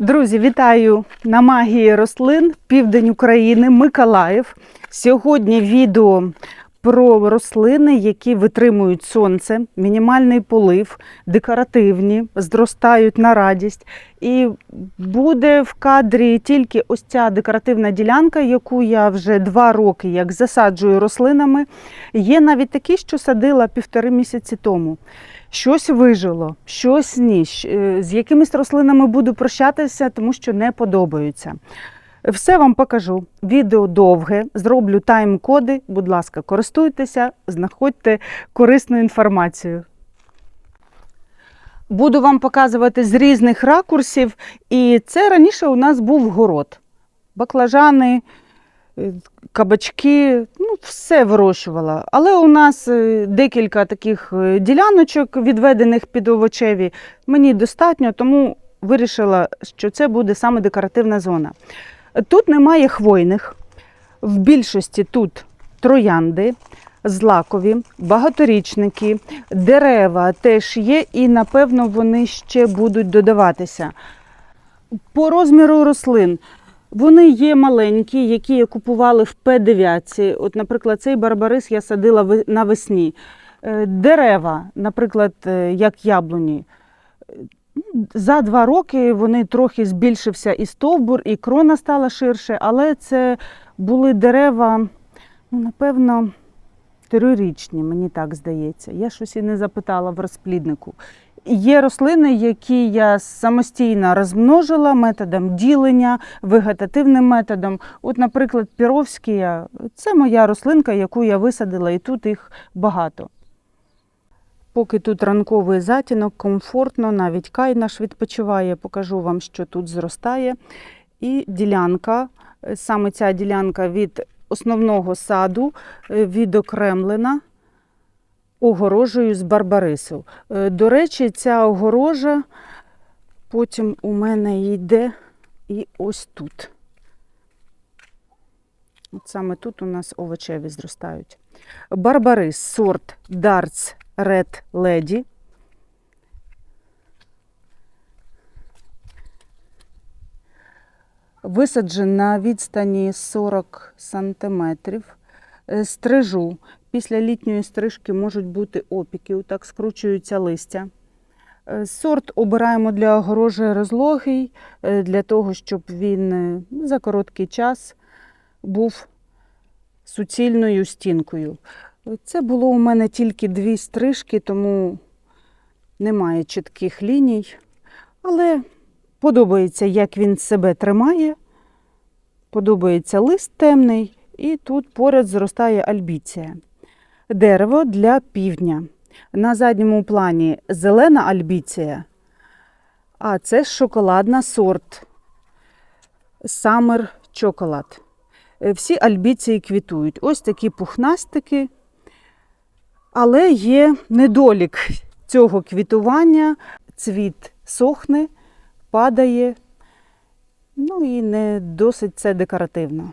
Друзі, вітаю на магії рослин, південь України, Миколаїв. Сьогодні відео про рослини, які витримують сонце, мінімальний полив, декоративні, зростають на радість. І буде в кадрі тільки ось ця декоративна ділянка, яку я вже два роки як засаджую рослинами. Є навіть такі, що садила півтори місяці тому. Щось вижило, щось ні. Е, З якимись рослинами буду прощатися, тому що не подобаються. Все вам покажу. Відео довге, зроблю тайм-коди. Будь ласка, користуйтеся, знаходьте корисну інформацію. Буду вам показувати з різних ракурсів. І це раніше у нас був город. Баклажани, кабачки, ну, все вирощувала. Але у нас е, декілька таких е, діляночок, відведених під овочеві. Мені достатньо, тому вирішила, що це буде саме декоративна зона. Тут немає хвойних. В більшості тут троянди, злакові, багаторічники, дерева теж є, і напевно вони ще будуть додаватися. По розміру рослин вони є маленькі, які я купували в П9. От, наприклад, цей барбарис я садила навесні. Е, Дерева, наприклад, е, як яблуні. За два роки вони трохи збільшився і стовбур, і крона стала ширше, але це були дерева, ну, напевно, трирічні, мені так здається. Я щось і не запитала в розпліднику. Є рослини, які я самостійно розмножила методом ділення, вегетативним методом. От, наприклад, піровськія це моя рослинка, яку я висадила, і тут їх багато. Поки тут ранковий затінок, комфортно, навіть кай наш відпочиває, покажу вам, що тут зростає. І ділянка, саме ця ділянка від основного саду е, відокремлена огорожею з барбарису. Е, До речі, ця огорожа потім у мене йде і ось тут. От саме тут у нас овочеві зростають. Барбарис, сорт Darts Red Lady. Висаджен на відстані 40 сантиметрів. Е, Стрижу. Після літньої стрижки можуть бути опіки, так скручуються листя. Е, Сорт обираємо для огорожі розлогий, е, для того, щоб він е, за короткий час був суцільною стінкою. Це було у мене тільки дві стрижки, тому немає чітких ліній. Але подобається, як він себе тримає. Подобається лист темний, і тут поряд зростає альбіція. Дерево для півдня. На задньому плані зелена альбіція, а це шоколадна сорт Summer Chocolate. Е, Всі альбіції квітують. Ось такі пухнастики. Але є недолік цього квітування. Цвіт сохне, падає. Ну і не досить це декоративно.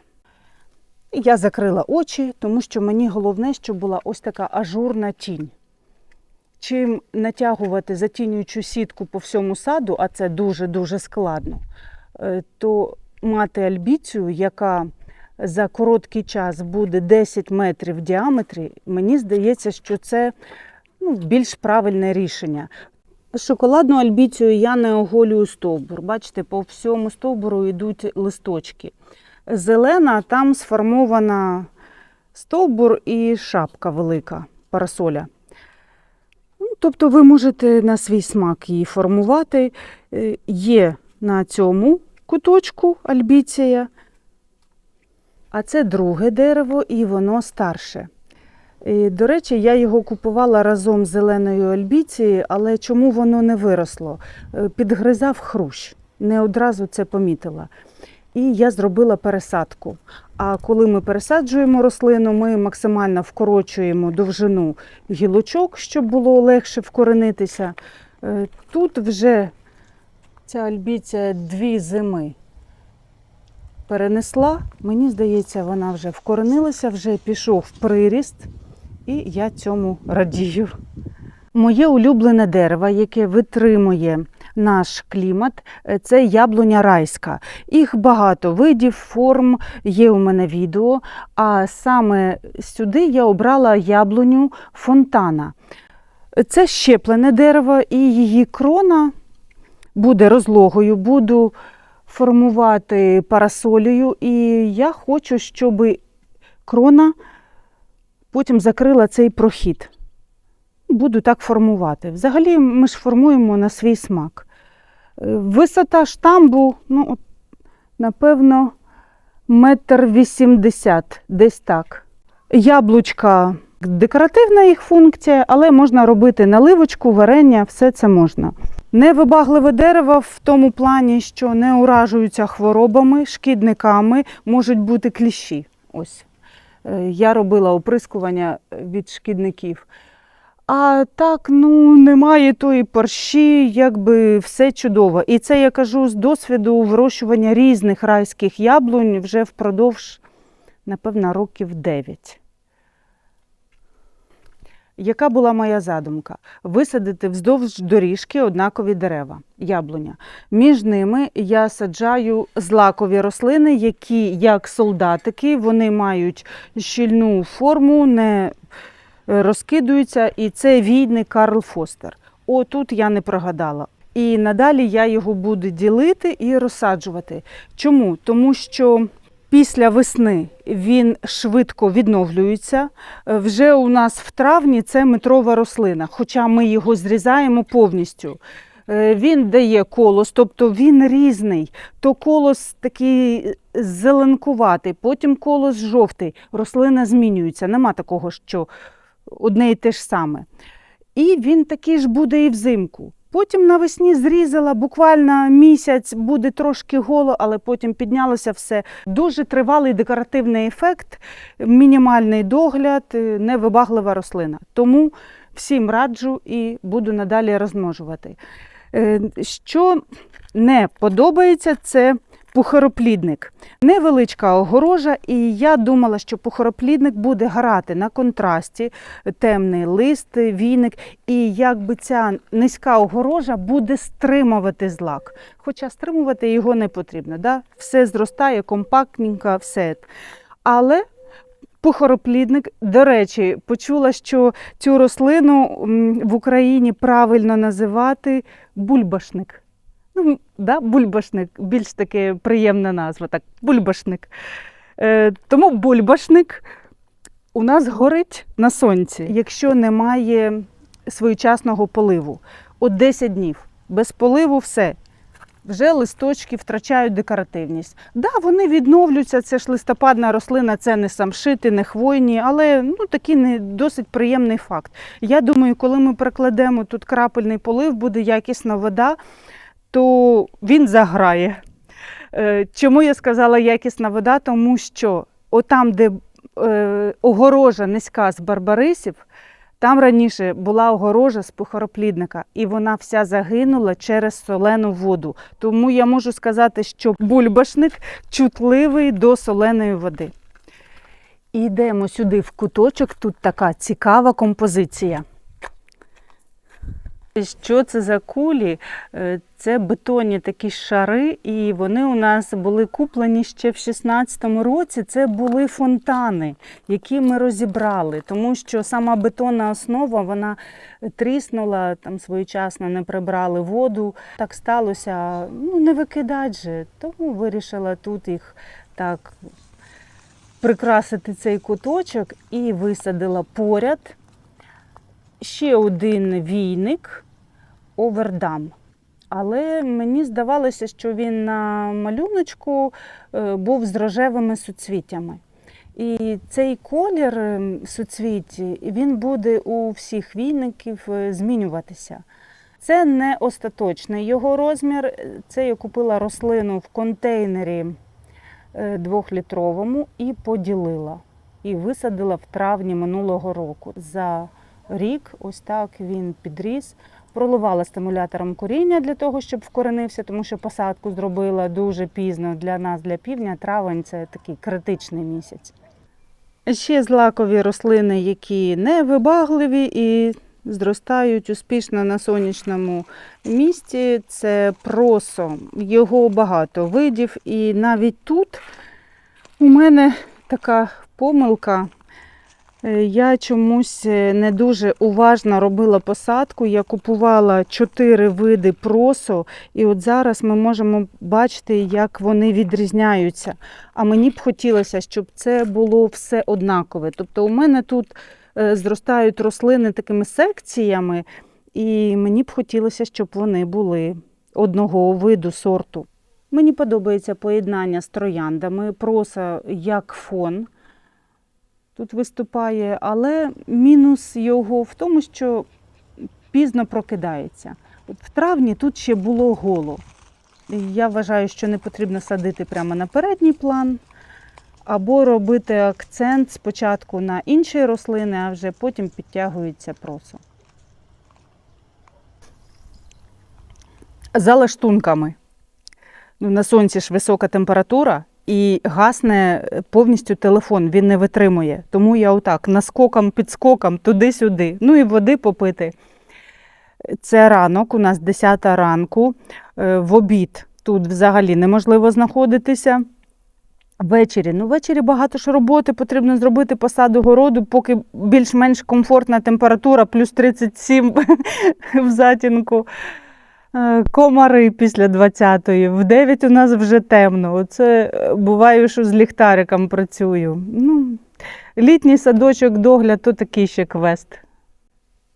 Я закрила очі, тому що мені головне, щоб була ось така ажурна тінь. Чим натягувати затінюючу сітку по всьому саду, а це дуже-дуже складно, е, то мати альбіцію, яка за короткий час буде 10 метрів в діаметрі, мені здається, що це ну, більш правильне рішення. Шоколадну альбіцію я не оголюю стовбур. Бачите, по всьому стовбуру йдуть листочки. Зелена там сформована стовбур і шапка велика, парасоля. Ну, тобто ви можете на свій смак її формувати. Е, Є на цьому куточку альбіція, а це друге дерево, і воно старше. І, до речі, я його купувала разом з зеленою альбіцією, але чому воно не виросло? Е, Підгризав хрущ. Не одразу це помітила. І я зробила пересадку. А коли ми пересаджуємо рослину, ми максимально вкорочуємо довжину гілочок, щоб було легше вкоренитися. Е, Тут вже ця альбіція дві зими перенесла. Мені здається, вона вже вкоренилася, вже пішов приріст, і я цьому радію. Моє улюблене дерево, яке витримує наш клімат. Е, Це яблуня райська. Їх багато видів, форм є у мене відео. А саме сюди я обрала яблуню фонтана. Це щеплене дерево, і її крона буде розлогою, буду формувати парасолею. І я хочу, щоб крона потім закрила цей прохід. Буду так формувати. Взагалі ми ж формуємо на свій смак. Висота штамбу, ну, напевно, метр вісімдесят, десь так. Яблучка декоративна їх функція, але можна робити наливочку, варення, все це можна. Невибагливе дерево в тому плані, що не уражуються хворобами, шкідниками, можуть бути кліщі. Ось. Е, Я робила оприскування від шкідників. А так, ну, немає тої парші, якби все чудово. І це я кажу з досвіду вирощування різних райських яблунь вже впродовж, напевно, років 9. Яка була моя задумка? Висадити вздовж доріжки однакові дерева, яблуня. Між ними я саджаю злакові рослини, які, як солдатики, вони мають щільну форму, не розкидуються, і це війний Карл Фостер. О, тут я не прогадала. І надалі я його буду ділити і розсаджувати. Чому? Тому що після весни він швидко відновлюється. Вже у нас в травні це метрова рослина, хоча ми його зрізаємо повністю. Е, Він дає колос, тобто він різний. То колос такий зеленкуватий, потім колос жовтий. Рослина змінюється. Нема такого, що одне і те ж саме. І він такий ж буде і взимку. Потім навесні зрізала, буквально місяць буде трошки голо, але потім піднялося все. Дуже тривалий декоративний ефект, мінімальний догляд, е, невибаглива рослина. Тому всім раджу і буду надалі розмножувати. Е, Що не подобається, це пухороплідник. Невеличка огорожа, і я думала, що пухороплідник буде грати на контрасті, темний лист, війник, і якби ця низька огорожа буде стримувати злак. Хоча стримувати його не потрібно. Да? Все зростає компактненько, все. Але пухороплідник, до речі, почула, що цю рослину в Україні правильно називати бульбашник. Ну, да, бульбашник, більш таке приємна назва, так, бульбашник. Е, тому бульбашник у нас горить на сонці, якщо немає своєчасного поливу. От 10 днів. Без поливу все. Вже листочки втрачають декоративність. Да, вони відновлюються, це ж листопадна рослина, це не самшити, не хвойні, але ну, такий не досить приємний факт. Я думаю, коли ми прикладемо тут крапельний полив, буде якісна вода, то він заграє. Е, Чому я сказала якісна вода? Тому що отам, де е, огорожа низька з барбарисів, там раніше була огорожа з пухороплідника, і вона вся загинула через солену воду. Тому я можу сказати, що бульбашник чутливий до соленої води. І йдемо сюди в куточок, тут така цікава композиція. Що це за кулі? Е, Це бетонні такі шари, і вони у нас були куплені ще в 16-му році. Це були фонтани, які ми розібрали, тому що сама бетонна основа вона тріснула, там своєчасно не прибрали воду. Так сталося, ну не викидать же, тому вирішила тут їх так прикрасити цей куточок і висадила поряд ще один війник овердам. Але мені здавалося, що він на малюночку е, був з рожевими суцвіттями. І цей колір ем, суцвітті він буде у всіх війників е, змінюватися. Це не остаточний його розмір. Це я купила рослину в контейнері е, двохлітровому і поділила. І висадила в травні минулого року. За рік ось так він підріс. Проливала стимулятором коріння для того, щоб вкоренився, тому що посадку зробила дуже пізно для нас, для півдня. Травень це такий критичний місяць. Ще злакові рослини, які не вибагливі і зростають успішно на сонячному місці. Це просо, його багато видів. І навіть тут у мене така помилка. Е, Я чомусь е, не дуже уважно робила посадку. Я купувала чотири види просо, і от зараз ми можемо бачити, як вони відрізняються. А мені б хотілося, щоб це було все однакове. Тобто, у мене тут е, зростають рослини такими секціями, і мені б хотілося, щоб вони були одного виду сорту. Мені подобається поєднання з трояндами, проса як фон тут виступає, але мінус його в тому, що пізно прокидається. От в травні тут ще було голо. Я вважаю, що не потрібно садити прямо на передній план, або робити акцент спочатку на інші рослини, а вже потім підтягується просо. За лаштунками. Ну, на сонці ж висока температура і гасне повністю телефон, він не витримує. Тому я отак наскоком, підскоком, туди-сюди. Ну і води попити. Це ранок, у нас 10 ранку. Е, В обід тут взагалі неможливо знаходитися. Ввечері. Ну, ввечері багато ж роботи потрібно зробити посаду городу, поки більш-менш комфортна температура, плюс 37 в затінку. Е, Комари після 20-ї. В 9 у нас вже темно. Оце е, буває, що з ліхтариком працюю. Ну, літній садочок догляд то такий ще квест.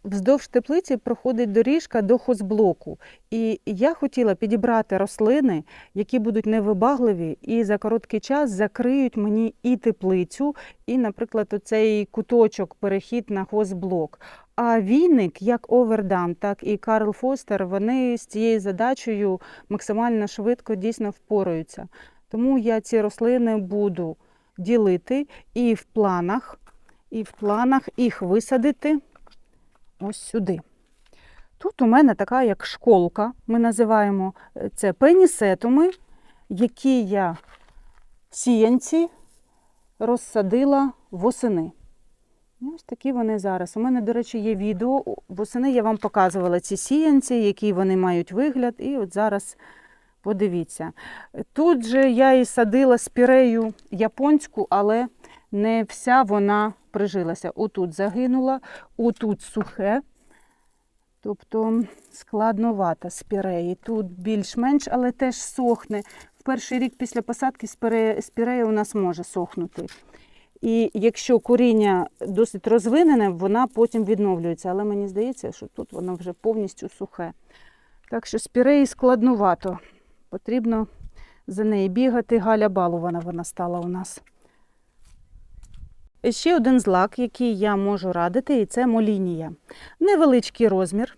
Вздовж теплиці проходить доріжка до хозблоку. І я хотіла підібрати рослини, які будуть невибагливі і за короткий час закриють мені і теплицю, і, наприклад, оцей куточок, перехід на хозблок. А війник, як Овердам, так і Карл Фостер, вони з цією задачею максимально швидко дійсно впораються. Тому я ці рослини буду ділити і в планах, і в планах їх висадити ось сюди. Тут у мене така як школка, ми називаємо е, це пенісетуми, які я сіянці розсадила восени. Ось такі вони зараз. У мене, до речі, є відео. Восени я вам показувала ці сіянці, який вони мають вигляд. І от зараз подивіться. Тут же я і садила спірею японську, але не вся вона прижилася. Отут загинула, отут сухе. Тобто складновата спіреї. Тут більш-менш, але теж сохне. В перший рік після посадки спірея у нас може сохнути. І якщо коріння досить розвинене, вона потім відновлюється. Але мені здається, що тут воно вже повністю сухе. Так що спіреї складнувато. Потрібно за неї бігати. Галя балувана вона стала у нас. Ще один злак, який я можу радити, і це молінія. Невеличкий розмір,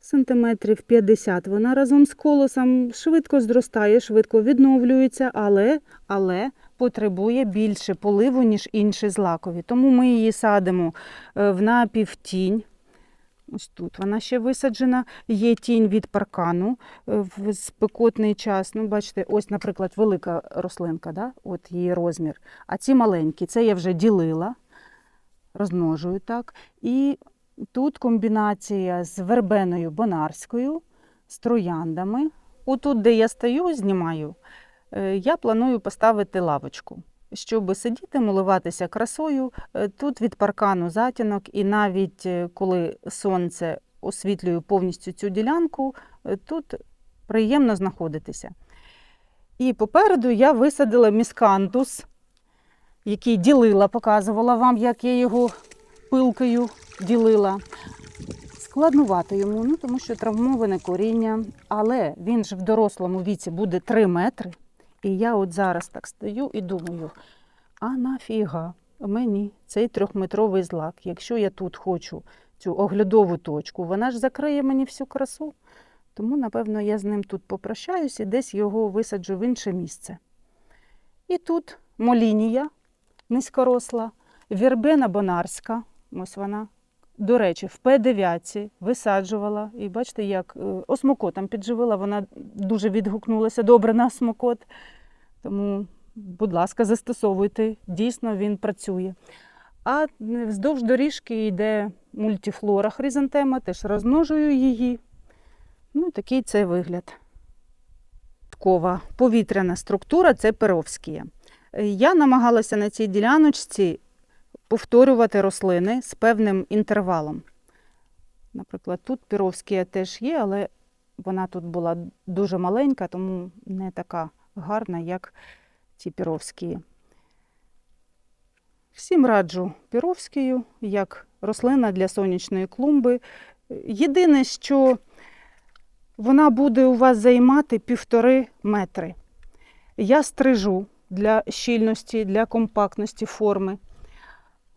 сантиметрів 50. Вона разом з колосом швидко зростає, швидко відновлюється, але, але потребує більше поливу, ніж інші злакові. Тому ми її садимо е, в напівтінь. Ось тут вона ще висаджена. Є тінь від паркану е, в спекотний час. Ну, бачите, ось, наприклад, велика рослинка, да? от її розмір. А ці маленькі, це я вже ділила, розмножую так. І тут комбінація з вербеною бонарською, з трояндами. Отут, де я стою, знімаю, я планую поставити лавочку. Щоб сидіти, милуватися красою, Е, тут від паркану затінок, і навіть е, коли сонце освітлює повністю цю ділянку, е, тут приємно знаходитися. І попереду я висадила міскантус, який ділила, показувала вам, як я його пилкою ділила. Складнувато йому, ну, тому що травмоване коріння, але він ж в дорослому віці буде 3 метри. І я от зараз так стою і думаю, а нафіга мені цей трьохметровий злак, якщо я тут хочу цю оглядову точку, вона ж закриє мені всю красу. Тому, напевно, я з ним тут попрощаюсь і десь його висаджу в інше місце. І тут молінія низькоросла, вірбена бонарська, ось вона. До речі, в П9 висаджувала. І бачите, як е, осмокотом підживила, вона дуже відгукнулася добре на осмокот. Тому, будь ласка, застосовуйте, дійсно він працює. А вздовж доріжки йде мультифлора хризантема, теж розмножую її. Ну, такий це вигляд. Кова повітряна структура це перовськія. Е, Я намагалася на цій діляночці повторювати рослини з певним інтервалом. Наприклад, тут піровськія теж є, але вона тут була дуже маленька, тому не така гарна, як ці піровські. Всім раджу піровськію як рослина для сонячної клумби. Єдине, що вона буде у вас займати півтори метри. Я стрижу для щільності, для компактності форми.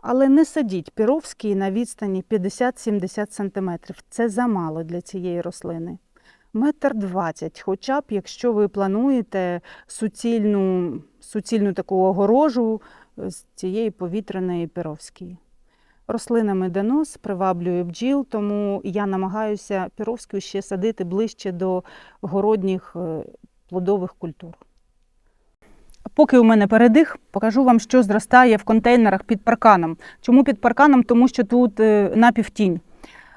Але не садіть піровський на відстані 50-70 см. Це замало для цієї рослини. Метр двадцять, хоча б якщо ви плануєте суцільну, суцільну таку огорожу з цієї повітряної піровської. Рослина медонос приваблює бджіл, тому я намагаюся піровську ще садити ближче до городніх е, плодових культур. Поки у мене передих, покажу вам, що зростає в контейнерах під парканом. Чому під парканом? Тому що тут е, напівтінь.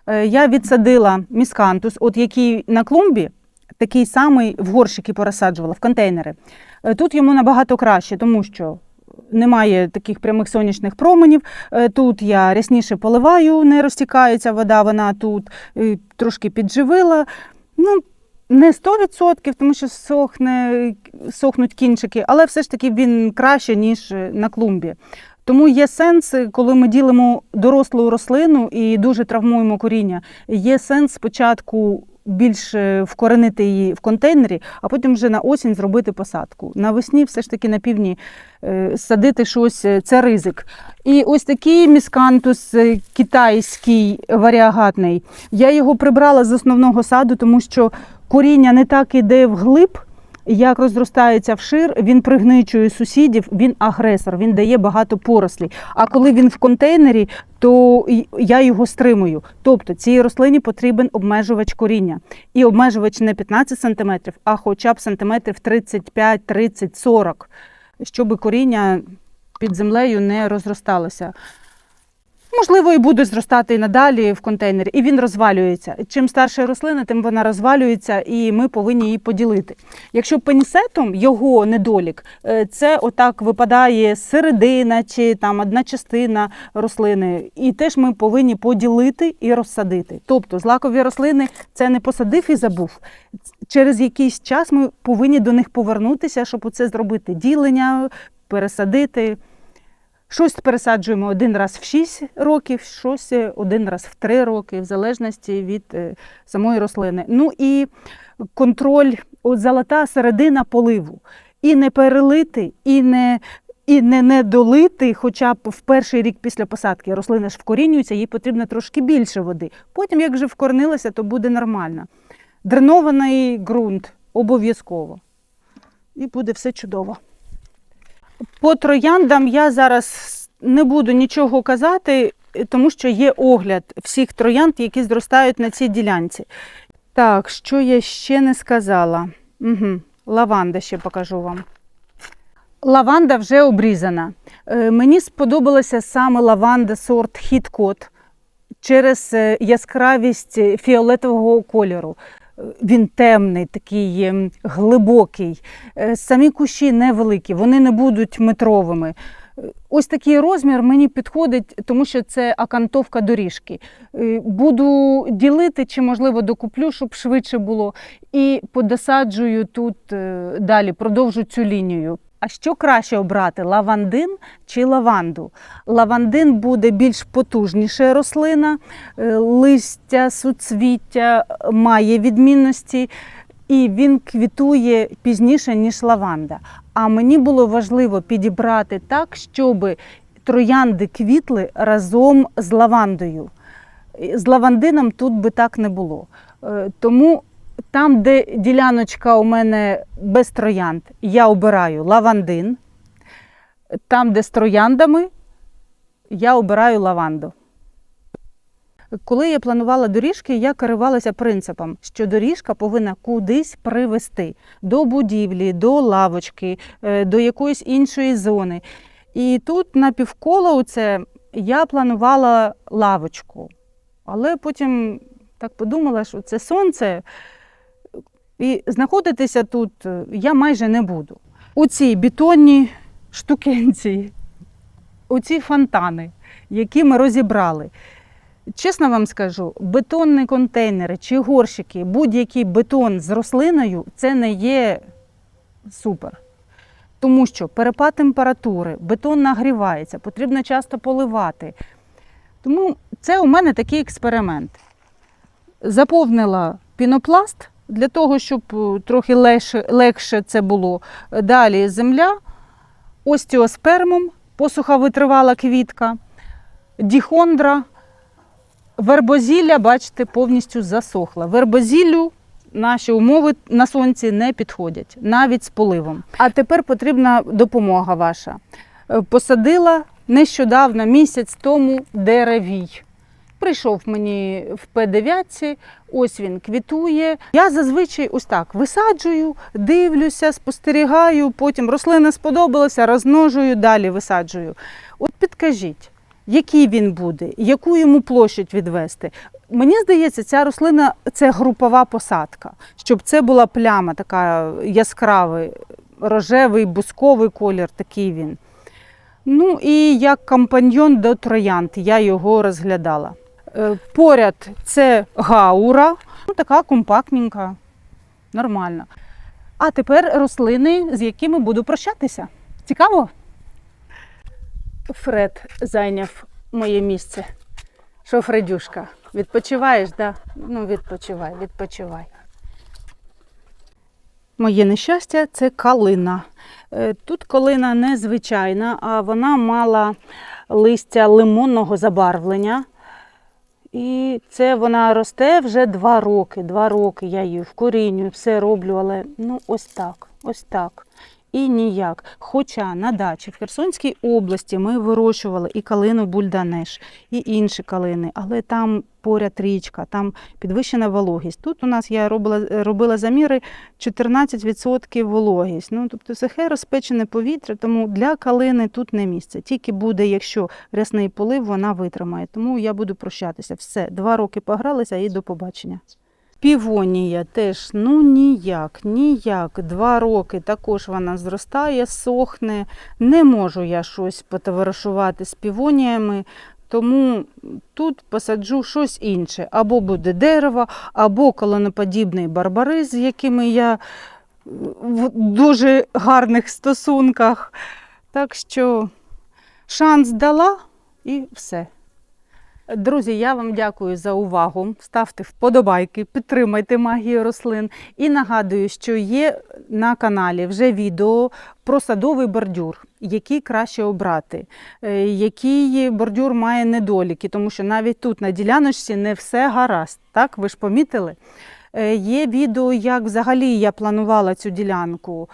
Е, Я відсадила міскантус, от який на клумбі, такий самий в горщики порозсаджувала, в контейнери. Е, Тут йому набагато краще, тому що немає таких прямих сонячних променів. Тут я рясніше поливаю, не розтікається вода, вона тут трошки підживила. Ну, не 100%, тому що сохне, сохнуть кінчики, але все ж таки він краще, ніж е, на клумбі. Тому є сенс, коли ми ділимо дорослу рослину і дуже травмуємо коріння, є сенс спочатку більш е, вкоренити її в контейнері, а потім вже на осінь зробити посадку. Навесні все ж таки на півдні е, садити щось е, це ризик. І ось такий міскантус е, китайський варіагатний. Я його прибрала з основного саду, тому що коріння не так іде вглиб, як розростається вшир, він пригничує сусідів, він агресор, він дає багато порослі. А коли він в контейнері, то я його стримую. Тобто цій рослині потрібен обмежувач коріння. І обмежувач не 15 см, а хоча б сантиметрів 35, 30, 40, щоб коріння під землею не розросталося. Можливо, і буде зростати і надалі в контейнері, і він розвалюється. Чим старша рослина, тим вона розвалюється, і ми повинні її поділити. Якщо пенісетом його недолік, е, це отак випадає середина чи там одна частина рослини, і теж ми повинні поділити і розсадити. Тобто злакові рослини це не посадив і забув. Через якийсь час ми повинні до них повернутися, щоб оце зробити ділення, пересадити. Щось пересаджуємо один раз в 6 років, щось е, один раз в 3 роки, в залежності від е, самої рослини. Ну і контроль, от золота середина поливу. І не перелити, і не, і не, не долити, хоча б в перший рік після посадки рослина ж вкорінюється, їй потрібно трошки більше води. Потім, як вже вкоренилася, то буде нормально. Дренований ґрунт обов'язково. І буде все чудово. По трояндам я зараз не буду нічого казати, тому що є огляд всіх троянд, які зростають на цій ділянці. Так, що я ще не сказала? Угу. Лаванда ще покажу вам. Лаванда вже обрізана. Е, Мені сподобалася саме лаванда сорт Хіткот через е, яскравість фіолетового кольору. Він темний, такий ем, глибокий. Е, Самі кущі невеликі, вони не будуть метровими. Ось такий розмір мені підходить, тому що це акантовка доріжки. Е, Буду ділити чи, можливо, докуплю, щоб швидше було. І подосаджую тут е, далі, продовжу цю лінію. А що краще обрати лавандин чи лаванду? Лавандин буде більш потужніша рослина, е, листя, суцвіття має відмінності, і він квітує пізніше, ніж лаванда. А мені було важливо підібрати так, щоб троянди квітли разом з лавандою. З лавандином тут би так не було. Е, Тому там, де діляночка у мене без троянд, я обираю лавандин. Там, де з трояндами, я обираю лаванду. Коли я планувала доріжки, я керувалася принципом, що доріжка повинна кудись привести до будівлі, до лавочки, е, до якоїсь іншої зони. І тут на півколо, оце, я планувала лавочку, але потім так подумала, що це сонце, і знаходитися тут е, я майже не буду. У цій бетонні штукенці, оці фонтани, які ми розібрали. Чесно вам скажу, бетонні контейнери чи горщики, будь-який бетон з рослиною це не є супер. Тому що перепад температури, бетон нагрівається, потрібно часто поливати. Тому це у мене такий експеримент. Заповнила пінопласт для того, щоб е, трохи легше, легше це було. Далі земля, остеоспермом, посуха витривала квітка, діхондра, вербозілля, бачите, повністю засохла. Вербозіллю наші умови на сонці не підходять, навіть з поливом. А тепер потрібна допомога ваша. Е, Посадила нещодавно, місяць тому, деревій. Прийшов мені в П9, ось він квітує. Я зазвичай ось так висаджую, дивлюся, спостерігаю, потім рослина сподобалася, розмножую, далі висаджую. От підкажіть, який він буде, яку йому площадь відвести. Мені здається, ця рослина це групова посадка, щоб це була пляма, така яскравий, рожевий, бусковий колір, такий він. Ну і як компаньйон до троянд я його розглядала. Е, Поряд це гаура, ну така компактненька, нормальна. А тепер рослини, з якими буду прощатися. Цікаво? Фред зайняв моє місце. Що, Фредюшка, відпочиваєш, да? Ну, відпочивай, відпочивай. Моє нещастя це калина. Е, Тут калина незвичайна, а вона мала листя лимонного забарвлення. І це вона росте вже два роки. Два роки я її вкорінюю, все роблю, але ну ось так, ось так. І ніяк. Хоча на дачі в Херсонській області ми вирощували і калину бульданеш, і інші калини, але там поряд річка, там підвищена вологість. Тут у нас я робила, робила заміри 14% вологість. Ну, тобто сухе розпечене повітря, тому для калини тут не місце. Тільки буде, якщо рясний полив, вона витримає. Тому я буду прощатися. Все, два роки погралися і до побачення. Півонія теж ну ніяк, ніяк. Два роки також вона зростає, сохне. Не можу я щось потоваришувати з півоніями, тому тут посаджу щось інше. Або буде дерево, або колоноподібний барбарис, з якими я в дуже гарних стосунках. Так що шанс дала і все. Друзі, я вам дякую за увагу. Ставте вподобайки, підтримайте магію рослин. І нагадую, що є на каналі вже відео про садовий бордюр, який краще обрати, е, який бордюр має недоліки, тому що навіть тут на діляночці не все гаразд. Так, ви ж помітили? Е, Є відео, як взагалі я планувала цю ділянку.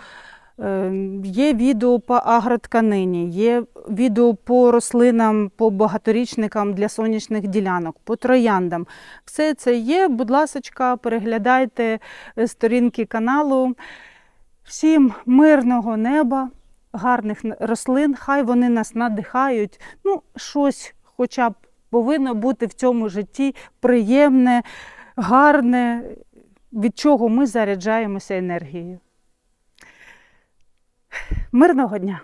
Е, Є відео по агротканині, є відео по рослинам, по багаторічникам для сонячних ділянок, по трояндам. Все це є. Будь ласка, переглядайте е, сторінки каналу. Всім мирного неба, гарних рослин, хай вони нас надихають. Ну, щось хоча б повинно бути в цьому житті приємне, гарне, від чого ми заряджаємося енергією. Мирного дня!